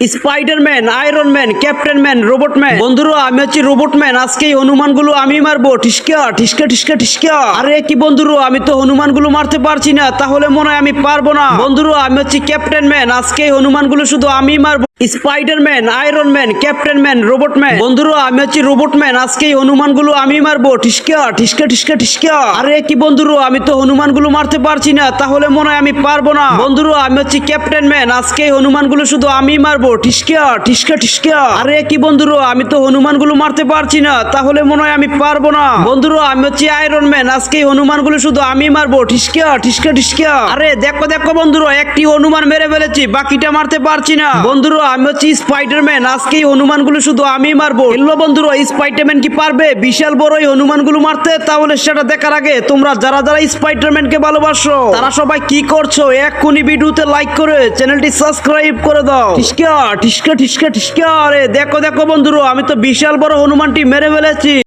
Spiderman man robot man বন্ধুরা, আমি হচ্ছি রোবট ম্যান আজকে এই হনুমানগুলো আমি মারবো। ঠিসকা ঠিসকা ঠিসকা ঠিসকা আরে কি বন্ধুরা, আমি তো হনুমানগুলো মারতে পারছি না। তাহলে মনে হয় আমি পারব না। বন্ধুরা, আমি হচ্ছি ক্যাপ্টেন ম্যান আজকে এই হনুমানগুলো শুধু আমি মারবো। Spiderman Iron Man Captain Man Robot Man বন্ধুরা, আমি হচ্ছি রোবট ম্যান আজকে এই হনুমানগুলো আমি মারবো। ঠিসকা ঠিসকা ঠিসকা ঠিসকা আরে কি বন্ধুরা, আমি তো হনুমানগুলো মারতে পারছি না। তাহলে মনে হয় আমি পারব না। বন্ধুরা, আমি হচ্ছি ক্যাপ্টেন ম্যান আজকে এই হনুমানগুলো শুধু আমি মারবো। ঠিসকা ঠিসকা ঠিসকা আরে কি বন্ধুরা, আমি তো হনুমানগুলো মারতে পারছি না। তাহলে মনে হয় আমি পারব না। বন্ধুরা, আমি হচ্ছি আয়রন ম্যান আজকে এই হনুমানগুলো শুধু আমি মারবো। ঠিসকা ঠিসকা ঠিসকা আরে দেখো দেখো বন্ধুরা, একটি হনুমান মেরে ফেলেছি। বাকিটা মারতে পারছি না। বন্ধুরা আমি হচ্ছি স্পাইডারম্যান আজকে এই হনুমানগুলো শুধু আমি মারবো। এলো বন্ধুরা স্পাইডারম্যান কি পারবে? বিশাল বড় এই হনুমানগুলো মারতে? তাহলে সেটা দেখার আগে তোমরা যারা যারা স্পাইডারম্যান কে ভালোবাসো, তারা সবাই কি করছ? এক এক্ষুনি ভিডিওতে লাইক করে চ্যানেলটি সাবস্ক্রাইব করে দাও। ঠিসকা ঠিসকা ঠিসকা ঠিসকা আরে দেখো দেখো বন্ধুরা, আমি তো বিশাল বড় হনুমানটি মেরে ফেলেছি।